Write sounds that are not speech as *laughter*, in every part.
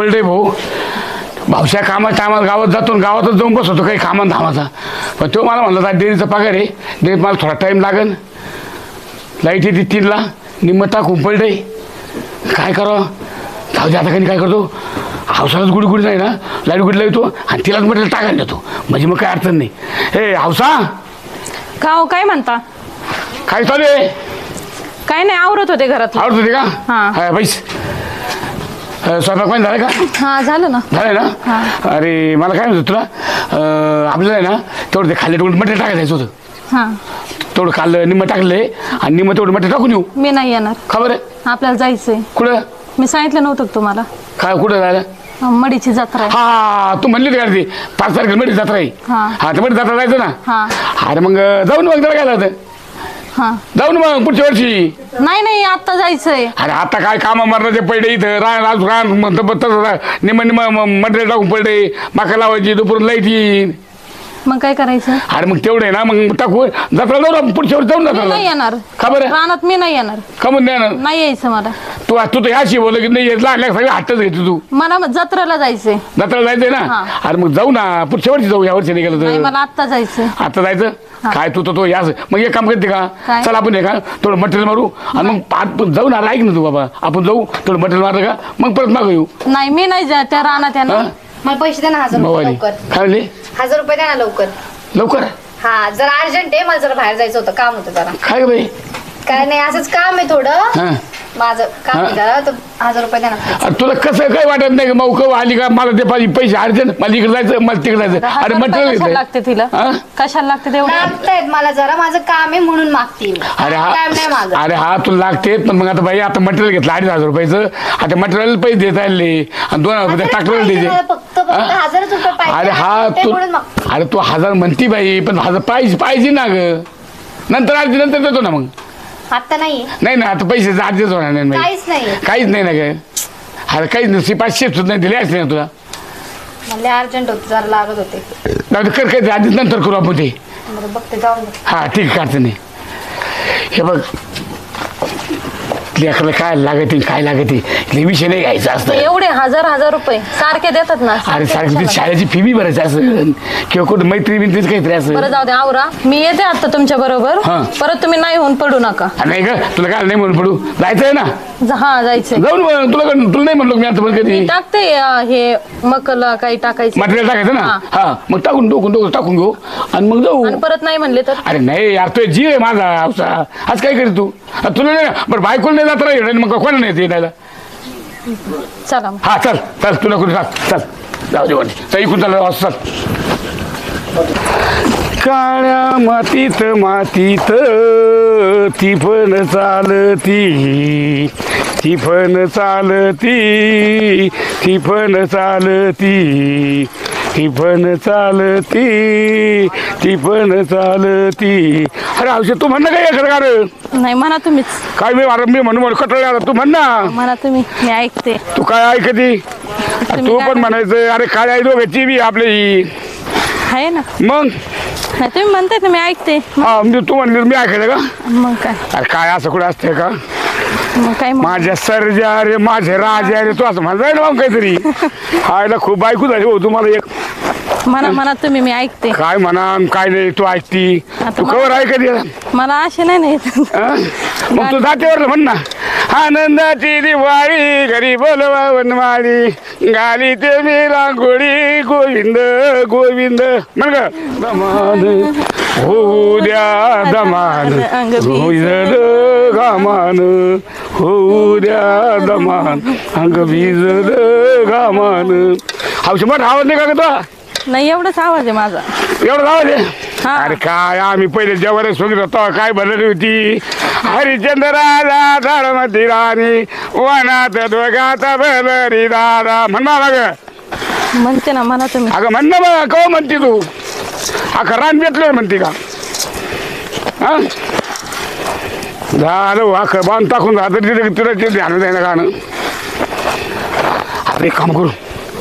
पडले भाऊ. भाऊच्या कामात टायमाला गावात जातो गावातच जाऊन बसवतो काही कामान धामाचा. पण तो मला म्हणला "आता डेअरीचा पगार आहे. डेअरीत मला थोडा टाईम लागेल लाइट येते तीनला. निम्म टाकून पडले काय करावं जाऊ दे आता काही काय करतो? हावसालाच गुडी गुडी नाही ना लाइट गुडी लावतो आणि तिलाच म्हटलं टाकायला देतो म्हणजे मग काय अडचण नाही. हे हावसा. का हो काय म्हणता? काय चालू आहे? काय नाही आवरत होते घरात आवडत होते का? हा. हा पैस स्वयंपाक पाणी झालं का? हा झालं ना. झालं ना? अरे मला काय म्हणतो तुला अं, आपल्याला आहे ना तेवढं ते खाल्ले तेवढं मटेरियल टाकायचं होतं. हा. तेवढं खाल्लं निम्म टाकले आणि निम्म तेवढं मटेरियल टाकून येऊ. मी नाही येणार. खबर आहे आपल्याला जायचंय. कुठं? मी सांगितलं नव्हतं का तुम्हाला? काय कुठं जायला? अं, मडीची जत्रा आहे. हा तू म्हणली होती का रे ती? पाच तारखेला मध्ये जत्रा आहे. हा. हा तर मध्ये जत्रा जायचं ना? हा. अरे मग जाऊन मग जरा काय होतं? हा. जाऊन मग पुढच्या वर्षी. नाही नाही आता जायचंय. अरे आता काय कामं मरणाचे पडले इथं? रान रान रान मटेरियल टाकून पडले. मका लावायची दुपारून लाइट येईन. मग काय करायचं? अरे मग तेवढे ना मग टाकू. जत्रा जाऊ ना पुढच्या वर्षी जाऊन मी नाही येणार. खबर आहे रानात मी नाही येणार. खबर नाही ना. नाही यायचं मला. तू तू तर याशी बोल की नाही येत लागल्या सगळे हट्टच घेतो तू. मला मग जत्रेला जायचंय. जत्रा जायचंय ना? हा. अरे मग जाऊ ना पुढच्या वर्षी जाऊ या वर्षी नाही गेलं नाही तर मला आत्ता जायचंय. आता जायचं? काय तू तर तो यास. मग एक काम करते का? काय? चल आपण हे का थोडं मटेरियल मारू आणि मग पाच जाऊ ना ऐक ना तू बाबा. आपण जाऊ थोडं मटेरियल मारलं का? मग परत मागं येऊ. नाही मी नाही जा त्या रानात हा? येणार मला पैसे द्या ना हजार रुपये लवकर. काय म्हणले? हजार रुपये द्या ना लवकर. लवकर? हा जरा अर्जंट आहे मला जरा बाहेर जायचं होतं काम होतं जरा. काय बाई? काय नाही असंच काम आहे थोडं. हा. माझं काम आहे जरा तर हजार रुपये द्या ना अरे तुला कसं काय वाटत नाही का कवा आली का? मला ते पाहिजे पैसे अर्जंट मला इकडे जायचं मला तिकडे जायचं. अरे कशाला मटेरियल लागते तिला? हा? कशाला लागते तेवढं? लागतायत मला जरा माझं काम आहे म्हणून मागते मी. अरे हा माझा अरे हा तुला लागते पण मग आता बाई आता मटेरियल घेतलं अडीच हजार रुपयाचं. आता मटेरियल पैसे देत आले. आणि दोन हजार रुपये हजारच टाकलेलं पाहिजे द्यायचे. मला फक्त फक्त? हजारच रुपये पाहिजे. अरे हा ते तू म्हणून मागते. अरे तू हजार म्हणती बाई पण हजार पाहिजे पाहिजे ना ग. नंतर अर्धी नंतर देतो ना मग. आता नाही नाही ना आता पैसे अर्धेच होणार नाही. काहीच नाही काहीच नाही ना ग. अरे काहीच नाही पाचशे सुद्धा नाही दिले असते ना तुला? मला अर्जंट होते जरा लागत होते. जाऊ दे, कर काय ते, आधीच नंतर करू आपण ते. बरं बघते जाऊन. हा ठीक आहे अडचण नाही. हे बघ लेकरला काय लागते काय लागते? हे विषय नाही घ्यायचा असतं एवढे हजार हजार रुपये. सारखे देतात ना. अरे सारखे सारखं ती कशाला? शाळेची फी बी भरायची असं. किंवा कुठं मैत्री बित्रीच काहीतरी असं. बरं जाऊ दे आवरा. मी येते आता तुमच्या बरोबर. हा. परत तुम्ही नाही होऊन पडू नका. अरे नाही का तुला काय नाही म्हणून पडू? जायचं आहे ना? जा- हा जायचंय. जाऊन मग तुला काय- तुला नाही म्हणलो मी आता पण कधी. टाकते अं, हे मकला काही टाकायचं. मटेरियल टाकायचं ना? हा. हा मग टाकून डोकून डोकं टाकून घेऊ. आणि मग जाऊ. आणि परत नाही म्हणले तर? अरे नाही यार तो जीव आहे माझा आवसा आज काय करी तू? तुला नाही बरं बायकोला नाही जात राहील मग कोणाला नाही येण्याला? चला मग. हा चल चल तुला कुठे चाल चल जाऊ दे वाटी इकडून चल काळ्या मातीत मातीत ती पण चालती ती पण चालती ती पण चालती. ती पण चालती ती पण चालती. अरे औषध तू म्हण ना काय एखादं कारण नाही म्हणा तुम्हीच. काय मी अरे मी म्हणून कटळ तू म्हण ना म्हणा तुम्ही मी ऐकते. तू काय ऐकती? तू पण म्हणायचं अरे काय आई दोघांची बी आपली? ही. आहे ना. मग? नाही तुम्ही म्हणताय ना मी ऐकते. हा म्हणजे तू म्हणली मी ऐकायचं का? मग काय? अरे काय असं कुठं असतंय का? मग काय मग माझ्या सर्जा अरे माझे राजे अरे तू असं म्हणताय ना मग काहीतरी. *laughs* हायला खूप बायको झाली हो तुम्हाला एक. म्हणा म्हणा तुम्ही मी ऐकते. काय म्हणा काय नाही तू ऐकती. आता तू मला- कवर ऐकत ये मला असे नाही ना येत. हा? मग तू जातेवर म्हण ना. आनंदाची दिवाळी घरी बोलवा वनमाळी गाली ते मी रांगोळी गोविंद गोविंद. म्हण ग. दमान होऊ द्या दमान भिजल घामान होऊ द्या दमान अंग भिजल घामान हौशी मोठा आवाज नाही का तुला? नाही एवढंच आवाज आहे माझा. एवढं आवाज आहे? हा. अरे काय आम्ही पहिले जेवढे सोडत होतो काय भरलेली होती? हरिचंद्राला धर्मती राणी वनात दोघात भरली दादा. म्हणा ग. म्हणते ना म्हणा तुम्ही. अगं म्हण ना बघा कव म्हणते तू? अखा रान भेटलं म्हणते का? हा? झालं अखं बांध टाकून राहतं तिथे तिला ते ध्यान द्यायला गाणं. अरे एक काम करू.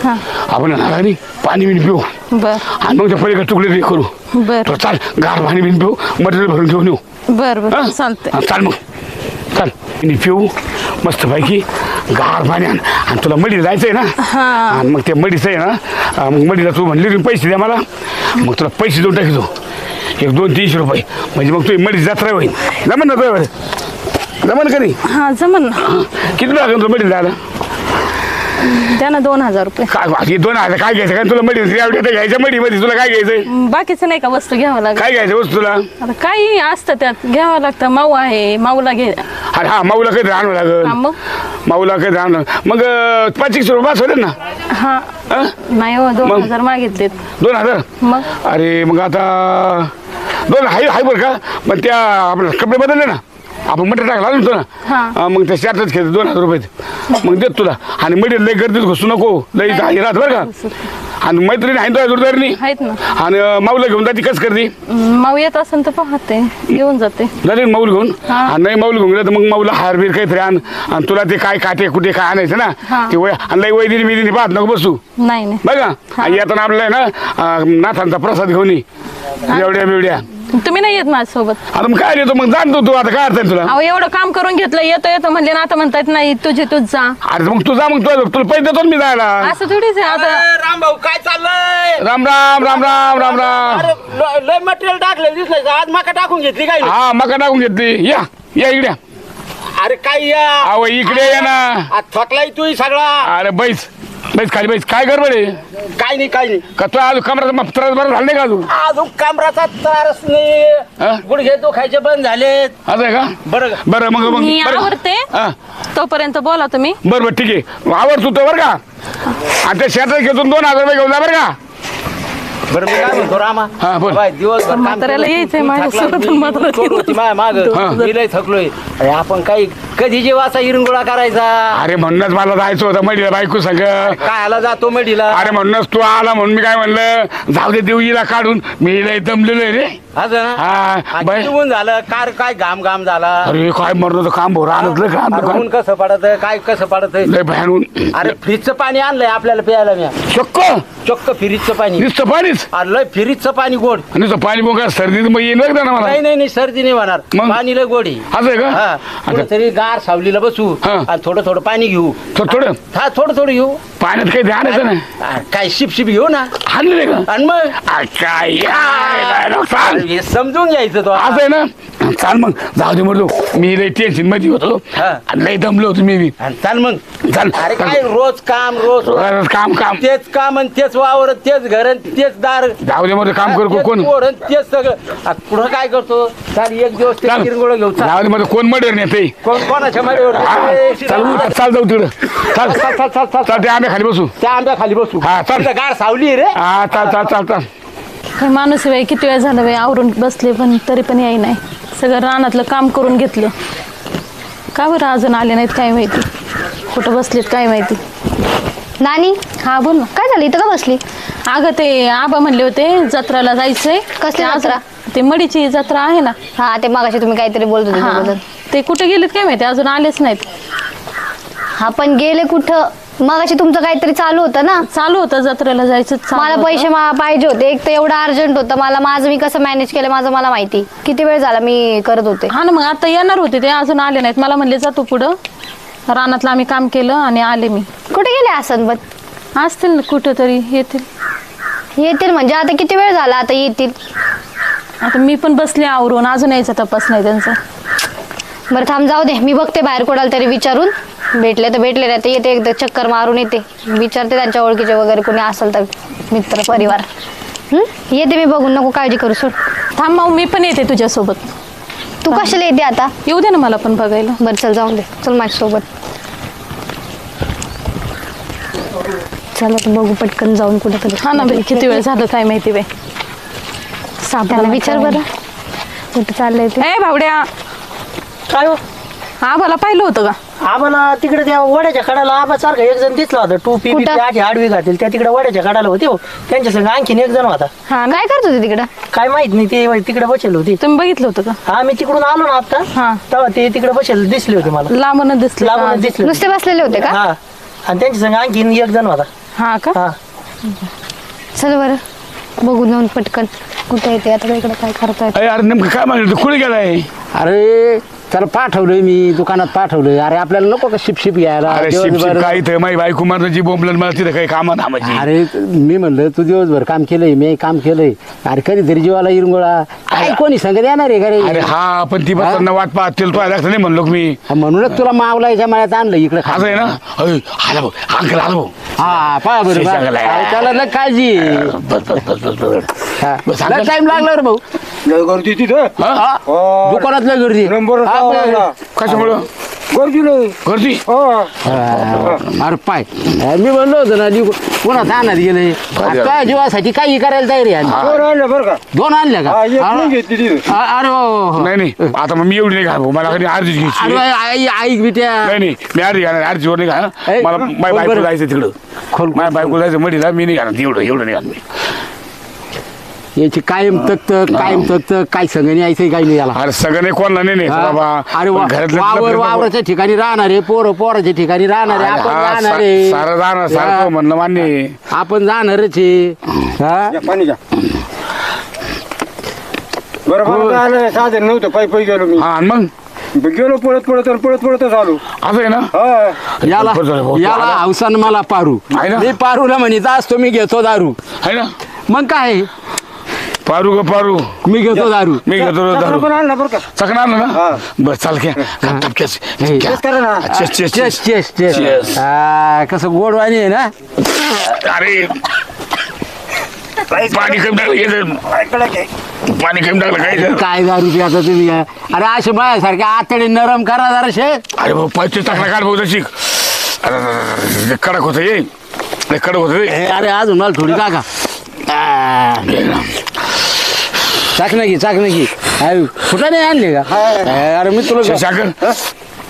हा. आपण पाणी बिन पिऊ. बर. आणि मग त्या पलीकडे तुकडे ते करू. बर. तर चाल गार पाणी बिन पिऊ मटेरियल भरून घेऊन येऊ. बर बर. हा? हा, चाल मग. चाल आणि पिऊ मस्त पैकी गार पाणी आण. आणि तुला मडीला जायचंय ना? हा. आणि मग ते मडीचं आहे ना अं, मग मडीला तू म्हणली पैसे द्या मला. मग तुला पैसे देऊन टाकी तू एक दोन तीनशे रुपये. म्हणजे मग तुझी मडी जत्रा होईल. जमन ना तुझ्यावर जमन का नाही? हा जमन ना. हं? किती लागेल तुला मडीला जायला? द्या ना दोन हजार रुपये. काय दोन हजार काय घ्यायचं? काय तुला मडी घ्यायच्या मडीमध्ये तुला काय घ्यायचंय? बाकीचं नाही का वस्तू घ्यावं लागेल? काय घ्यायचं वस्तू तुला? आता काही असतं त्यात. घ्यावं लागतं. माऊ आहे माऊला घे. अरे हा माऊला कधी राहणं हा लागेल. मग? माऊला कधी राहणं मग अं, पाच एकशे रुपये बस होते ना? हा? नाही हो दोन मग? हजार मागितलेत. दोन हजार? मग? अरे मग आता दोन हाय हाय बरं का? मग त्या आपलं कपडे बदलले ना. आपण मटर टाकला ना ना हा. मग त्या शार्टच घेतो दोन हजार रुपये मग देत तुला. आणि मटेरियल लई गर्दीत घुसू नको. लई हे राहत बरं का? आणि मैत्रिणी आहे तुझ्या जोरदारनी आहेत ना. आणि माऊला घेऊन जाते कस करते? माऊ येत असेल तर पाहते. येऊन जाते. झाले ना माऊल घेऊन? हा. आणि नाही माऊल घेऊन गेलं तर मग माऊला हार बीर काहीतरी आण. आणि तुला ते काय काटे कुठे काय आणायचं ना? हा. ते वय आणि लई वैदिनी बिदिनी पाहत नको बसू. नाही नाही. बघा आणि येताना आपल्याला ना अं, नाथांचा प्रसाद घेऊन ये. बिवड्या तुम्ही नाही येत माझ्यासोबत. आता मग काय येतो मग जाणतो तू आता काय अडचण तुला? अहो एवढं काम करून घेतलं येतो येतो म्हणले ना आता म्हणतात नाही तुझे तूच जा. अरे मग तू जा मग तुला तुला पैसे देतो ना मी जायला. असं थोडीच आहे आता. राम भाऊ काय चाललंय? राम राम राम राम राम राम. अरे ल- लय मटेरियल टाकलं दिसलंय का? आज मका टाकून घेतली काय? हा मका टाकून घेतली. या या इकडे. अरे काय या? अहो इकडे या ना. आज थकलाय तू सगळा. अरे बैस. बैस खाली बैस. काय गडबड आहे? काय नाही काय नाही. का तू आज कमराचा मग त्रास बरं झालं नाही का अजून? अजून कमराचा त्रास हा? नाही गुडघे दुखायचे बंद झालेत. असं आहे का? बरं बरं मग मग मी बरं. हा. तोपर्यंत बोला तुम्ही. बरं बरं ठीक आहे. आवड तू बरं का? आणि त्या शेतात घेतून दोन हजार रुपये घेऊन जा बरं का? बरं मी काय म्हणतो रामा? हा, बोल. बाय, दिवसभर काम म्हाताऱ्याला केलं. यायचंय तू माझ्यासोबत, थकला, मी- म्हातारा मी कोण होती माझ्या मागं? हा. मी लय थकलोय. अरे आपण काही कधी जेवाचा इरंगोळा करायचा? अरे म्हणूनच मला जायचं होतं मडीला बायको संग. काय आला जातो मेडीला? अरे म्हणूनच तू आला म्हणून मी काय म्हणलं जाऊ दे देवीला काढून. मी लय दमलेलो आहे रे. असं ना? हा, झालं कार काय घाम घाम झाला? अरे काय मरलं काम भोर आणतलं काम अरे ऊन कसं पडत काय कसं पडत लय भयानून. अरे फ्रीजचं पाणी आणलंय आपल्याला प्यायला मी. चक्क. चक्क फ्रीजचं पाणी. नुसतं पाणीच. अरे लय फ्रीजचं पाणी गोड. नुसतं पाणी काय सर्दीत मग येईल बरं का ना मला. नाही नाही नाही सर्दी नाही होणार. मग? पाणी लय गोडी असं आहे का? आता कुठेतरी गार सावलीला बसू हा. आणि थोडं थोडं पाणी घेऊ. थोडं थोडं? हा थोडं थोडं घेऊ. पाण्यात काही ध्यान येतं ना अरे, काय शिप शिप घेऊ ना. नाही का आणि मग? आ, काय अरे, हे समजून घ्यायचं तो असं आहे ना? चाल मग जाऊ दे म्हणलो मी लय टेन्शनमध्ये होतो. हा. आणि लय दमलो होतो मी बी. आणि चाल मग. चाल अरे काय रोज काम रोज रोज काम काम. तेच काम आणि तेच वावर तेच घर आणि तेच दार. जाऊ दे म्हणलं काम करू तेच कोण? पोर आणि तेच सगळं. आ, पुढं काय करतो? चाल एक दिवस ते चाल. किरंगोळ घेऊ चाल. जाऊ दे म्हणलं कोण मर्डर नेते कोण कोणाच्या माडीवर चाल उठ, चाल जाऊ तिकडं. चाल चाल, चाल, चाल, चाल. चाल ते आम्ही खाली बसू. त्या आंब्या खाली बसू. हा, चाल. तिथं गार सावली रे. हा चाल चाल चाल चाल. माणूस बाई किती वेळ झाला बाई आवरून बसले पण तरी पण याय नाही. सगळं रानातलं काम करून घेतलं. का बरं अजून आले नाहीत काय माहिती? कुठं बसलेत काय माहिती? नानी? हा बोल ना. काय झालं इथं का बसली? अगं ते आबा म्हणले होते जत्राला जायचंय. कसली ते जत्रा? ते मडीची जत्रा आहे ना. हा ते मगाशी तुम्ही काहीतरी बोलत होते हा. त्याबद्दल. ते कुठे गेलेत काय माहिती? अजून आलेच नाहीत. हा पण गेले कुठं? मगाशी तुमचं काहीतरी चालू होतं ना? चालू होतं जत्रेला जायचं चालू मला होतं. पैसे मा- पाहिजे होते. एक तर एवढं अर्जंट होतं. मला माझं मी कसं मॅनेज केलं माझं मला माहिती. किती वेळ झाला मी करत होते? हा ना मग आता येणार होते. ते अजून आले नाहीत. मला म्हणले जा तू पुढं. रानातलं आम्ही काम केलं आणि आले मी. कुठे गेले असत बट असतील ना कुठं तरी येतील. येतील म्हणजे. आता किती वेळ झाला आता येतील? आता मी पण बसले आवरून. अजून यायचा तपास नाही त्यांचा. बरं थांब जाऊ दे. मी बघते बाहेर कोणाला तरी विचारून. भेटले तर भेटले नाही तर येते एकदा चक्कर मारून येते. विचारते त्यांच्या ओळखीचे वगैरे कोणी असेल तर मित्र परिवार. हं? येते मी बघून नको काळजी करू सोड. थांब मग मी पण येते तुझ्यासोबत. तू कशाला येते आता? येऊ दे ना मला पण बघायला. बरं चल जाऊन दे. चल माझ्यासोबत. चल आता बघू पटकन जाऊन कुठं तरी हा ना बाई किती वेळ झालं काय माहिती बाई. त्यांना विचार बरं. कुठं चाललंय ते? ए भावड्या. काय हो? हा मला पाहिलं होतं का? आम्हाला तिकडे त्या वड्याच्या कडाला आबा सारखा एक जण दिसला होता. टोपी कुठं? बिपी आधी आडवी घातील त्या तिकडे वड्याच्या कडाला होते हो. त्यांच्या संग आणखीन एक जण होता. हा काय करत होते तिकडं? काय माहीत नाही ते तिकडे बसेल होती. तुम्ही बघितलं होतं का? आम्ही तिकडून आलो ना आता. हा. तेव्हा ते तिकडे बसेल दिसले होते मला. लांबूनच दिसलं. लांबूनच? दिसले होते. नुसते बसलेले होते का? हा. आणि त्यांच्या संग आणखीन एक जण होता. हा का? हा. चल बरं. बघू जाऊन पटकन. कुठे येते आता इकडे काय करतायत? अरे अरे नेमकं काय म्हणलं? तू कुठे गेलाय? अरे त्याला पाठवलंय मी दुकानात पाठवलंय अरे आपल्याला नको का शिप शिप घ्यायला अरे शिप शिप दिवसभर- काय इथं माझी बायको मारण्याची बोंबलन मला तिथं काही कामं धामाची अरे मी म्हणलं तू दिवसभर काम केलंय मी काम केलंय अरे कधीतरी जीवाला इरंगोळा काय कोणी सांगत येणार आहे का रे अरे हा पण ती बसताना वाट पाहत तेल तो नाही म्हणलो का मी म्हणूनच तुला मावलायच्या मळ्यात आणलं इकडे असं आहे ना अय, आला भाऊ अंकल आला भाऊ हा पहा बरं पहा. शेजारला. अरे त्याला लय काळजी. बस बस बस बस बस हा. बस, लय अंकल. टाइम लागला रे भाऊ गर्दी तिथं हा? हा? हो. दुकानात लय गर्दी नंबर हा, बरं. कशामुळं? गर्दी नाही गर्दी? हो. हा. अरे पाय. मी म्हणलो होतो ना नी पुन्हा तानात गेले. काय जीवासाठी काही करायला तयारी आहे? दोन आणलं बरं का? दोन आणल्या का? हा एक अरे घेतली तिथं अरे हो, हो. नाही नाही. आता मग मी एवढी नाही घाल भाऊ. मला कधी अर्धीच घ्यायची अरे आई ऐक बिट्या नाही नाही. मी अर्धी घालणार अर्धीवर नाही घालणार. मला माझ्या बायको. जायचं तिकडं. खोल माझ्या बायको जायचं मडीला मी नाही घालणार. एवढं एवढं नाही घालणार मी. याची कायम तक्त कायम तक्त काय संगणी यायचं काही नाही याला? अरे सगळं नाही कोणाला नाही नाही बाबा. हा? अरे वा- पण घरातलं वावर वावराच्या ठिकाणी राहणार आहे पोरं पोराच्या ठिकाणी राहणार आहे आपण हा, राहणार सा- आहे सारं जाणार हा. सारखं म्हणणं मान्य आहे. आपण जाणारच आहे. हा? या पाणी घ्या. बरं हो. मला आलं साधन नव्हतं पायी पायी गेलो मी. हा आणि मग? गेलो पळत पळत आणि पळत पळतच आलो असं आहे ना? हा. याला बरं झालं भाऊ, तू याला आला. हौसान मला पारू. आहे ना? मी पारूला म्हणित असतो मी घेतो दारू. आहे ना? मग काय? पारू का पारू. मी घेतो दारू. मी घेतो दारू. पण आणला बरं का. आलं ना. हा. बस चाल करा ना. Chess chess chess chess. Chess Cheers. हा, कसं गोडवाणी आहे ना? अरे. पाणी कमी टाकलं. पाणी कमी टाकलं काय? काय दारू प्याचा तुम्ही? अरे असे माझ्यासारखे आतडे नरम करा जरा शेत अरे भाऊ पंचवीस टाकला काढ भाऊ तशी अरे, कडक होतं ये. कडक होतं अरे अजून मला थोडी टाका. चाक नाही चाक नाही कुठं नाही आणले का? अरे मी तुला साखर.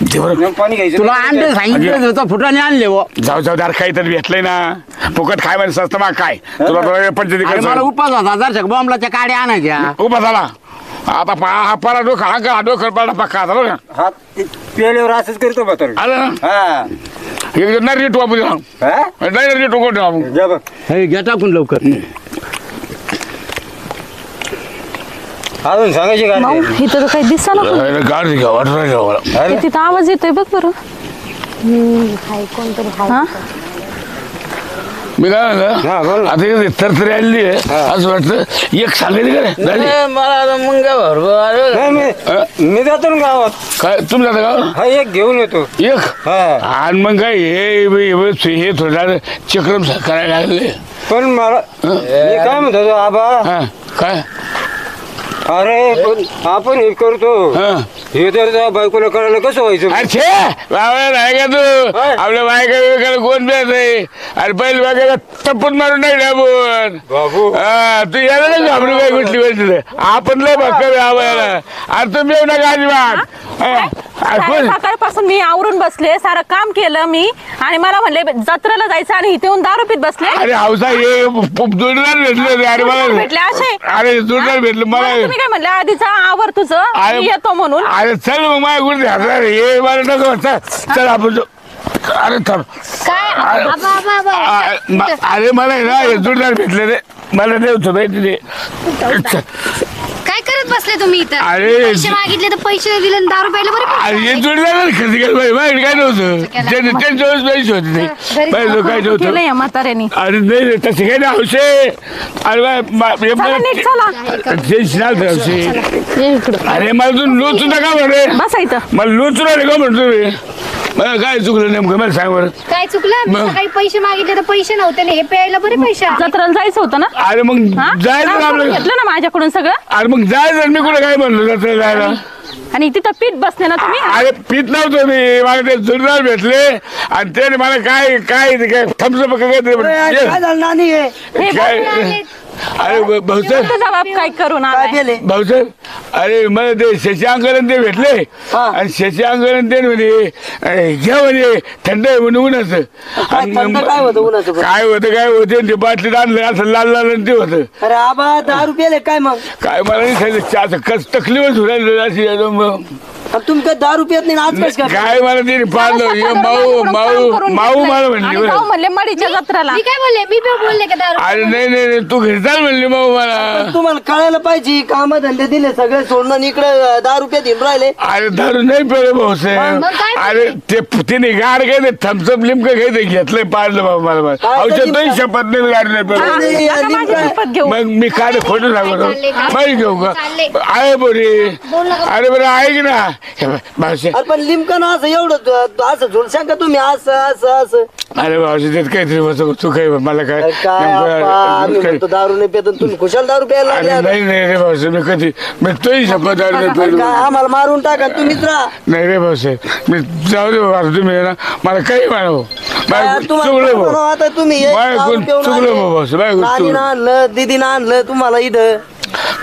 दे बरं. मग पाणी घ्यायचं. तुला अंडे सांगितलं होतं फुटाने आणले वो जाऊ जाऊ दार काहीतरी भेटलंय ना. फुकट खाय म्हणजे स्वस्त मग काय तुला तुला पंचायती अरे मला करायचं उपास होता दर्शक बॉम्बलाच्या काड्या आणायच्या. उभा झाला. आता पा हा परा डोका हा का डोकर पडला पक्का आता बघा. हात ते असंच करतो बा तर. आलं ना? हा. एक नाही रेट वापरू हा? नाही रेट वापरू आपण जा बघ. हे घ्या टाकून लवकर. अजून सांगायचे काय इथं तर काही दिसा ना गाडी घ्या वाटत घ्या मला तिथं आवाज येतोय बघ बरं. हाय कोणतरी हाय. हा? मी काय हा, बोल म्हणलं ना. आता इथे तरतरी आलेली आहे. असं वाटतं एक सांगायची का रे? झाली मला मुंग नाही मी मी जातो ना गावात. काय तुम्ही जाता का हा एक घेऊन येतो. एक? हा. आणि मग काय हे हे- हे हे थोडं चक्रम करायला लागले. पण मला मी काय म्हणतो तो, आबा? हा काय? अरे पण आपण हे करतो. हा. हे तर त्या बायकोला करायला कसं व्हायचं? अच्छे बाबा नाही का तू? आपल्या बायका बियकाला कोण द्यायचं आहे अरे पहिले बायकाला टप्पन मारून नाही आपण बाबू. हा, तू यायला नाही घाबरू काय कुठली गोष्ट? आपण लय भक्कर आवायला अरे तुम्ही येऊ नका अजिबात. हा, अरे कोण? सकाळपासून मी आवरून बसले सारं काम केलं मी. आणि मला म्हणले जत्रेला जायचं आणि इथे येऊन दारू पीत बसले. अरे हौसा हे जोडदार भेटले अरे मला भेटले असे. अरे जोडदार भेटले. मला मला तुम्ही काय म्हणले? आधीचा आवर तुझं? मी येतो म्हणून. अरे चल मग माझ्या गुरुजी हे मला नको. चल चल आपण जाऊ. अरे थांब. काय? अरे- आबा, आबा, आबा. अरे म- अरे मला आहे ना हे जोडदार भेटले रे. मला नाही होतं माहिती ते करत बसले तुम्ही इथं. अरे. पैसे मागितले तर पैसे दिले आणि दारू प्यायला बरे अरे हे पैसे जोडदार खर्च केलं पाहिजे माझ्याकडे काय नव्हतं? केलं. त्यांचे त्यांच्यावरच पैसे होते ते. घरी काय नव्हतं केलं या म्हाताऱ्यानी. अरे नाही रे तसे काय नाही हौसे अरे बा- बा- हे चला मला नीट चला. ते शिनाल हौसे ये इकडं. अरे मला तू लोचू नका म्हणे बसा इथं. मला लोचू नाही का म्हणतो रे काय चुकलं नेमकं? मला सांग बरं. काय चुकलं? मी? सकाळी पैसे मागितले तर पैसे नव्हते ना हे प्यायला बरे पैसे आले. जत्रेला जायचं होतं ना? अरे मग हा? जायचं ना आपलं घेतलं ना माझ्याकडून सगळं? अरे मग जायचं मी कुठे काय म्हणलो जायचं जायला? आणि तिथं पीठ बसले ना तुम्ही? अरे पित नव्हतो मी. मला ते जोरदार भेटले. आणि त्याने मला काय काय काय थम्सअप काय काय झालं नानी हे? काय. अरे भाऊसाहेब. जबाब काय करून काय आलाय? केले? भाऊसाहेब अरे मला ते शशांकरण ते भेटले. हा. आणि शशांकरण ते म्हणे अरे, घ्या म्हणे थंड आहे म्हणे उन्हाचं. काय आणि थंड मग- काय होतं उन्हाचं पण? काय होतं काय होते ते बाटलीत आणलं असं लाल लाल आणि ते होतं. अरे आबा दहा रुपये काय मग? काय मला नाही सांगितलं चहाचं कस तकलीफच अशी एकदम आणि नाही ना आज कसं काय काय मला तिने हे माऊ माऊ माऊ मला म्हणली आणि बरं. भाऊ म्हणले मडीच्या जत्राला. मी काय बोलले? मी पण बोलले का दारू अरे नाही नाही नाही, तू घरी चाल म्हणली माऊ मला. तुम्हाला कळायला पाहिजे काम धंदे दिले सगळे सोडणं आणि इकडे दहा रुपयात येऊन राहिले. अरे दारू नाही पेलं भाऊसाहेब मग काय अरे ते तिने गाड काय ते थम्सअप लिमकं काय ते घेतलंय पाडलं बाबा मला. मला काय औषध? नाही शपथ नाही गाडी नाही पेलं. नाही, नका आणि माझी काय? शपथ घेऊ. मग मी काय खोटं सांगतो. चाललंय? माहिती घेऊ का? चाललंय. आहे बरे बोल. अरे बरं ऐक ना. अरे पण लिमकं ना असं एवढं तू- असं झुलशान का तुम्ही असं असं असं. अरे त्यात काहीतरी बसव तू काय मला काय अरे काय नेमकं- आपा, आम्ही काय- म्हणतो दारू नाही पेत तुम्ही खुशाल दारू प्यायला अरे लागले आता. नाही नाही रे भाऊसाहेब मी कधी मी तोही शपथ अरे काय आम्हाला मारून टाका तुम्हीच राहा. नाही रे भाऊसाहेब मी जाऊ दे बाबा तुम्ही ना मला काही म्हणावं. तुम्हाला चुकलं भाऊ. आता तुम्ही? चुकलं. भाऊ चुकलं. आणलं दीदीनं आणलं तुम्हाला इथं.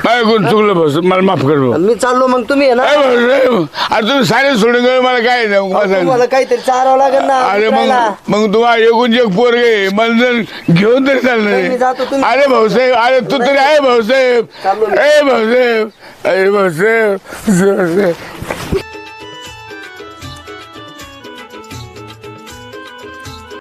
माझं कोण चुकलं भाऊ मला माफ कर भाऊ. मी चाललो मग तुम्ही आहे ना? अरे भाऊ, अरे भाऊ, अरे तुम्ही सारे सोडून गेले मला काय नाही तुम्हाला काहीतरी चारावं लागेल ना अरे मग. मग तुम्हाला एकूण एक पोर गे मला जर घेऊन तरी नाही, मी जातो, चालणार तुम्ही- अरे भाऊसाहेब अरे तू तरी आहे भाऊसाहेब. चाललो मी. ए भाऊसाहेब अरे भाऊसाहेब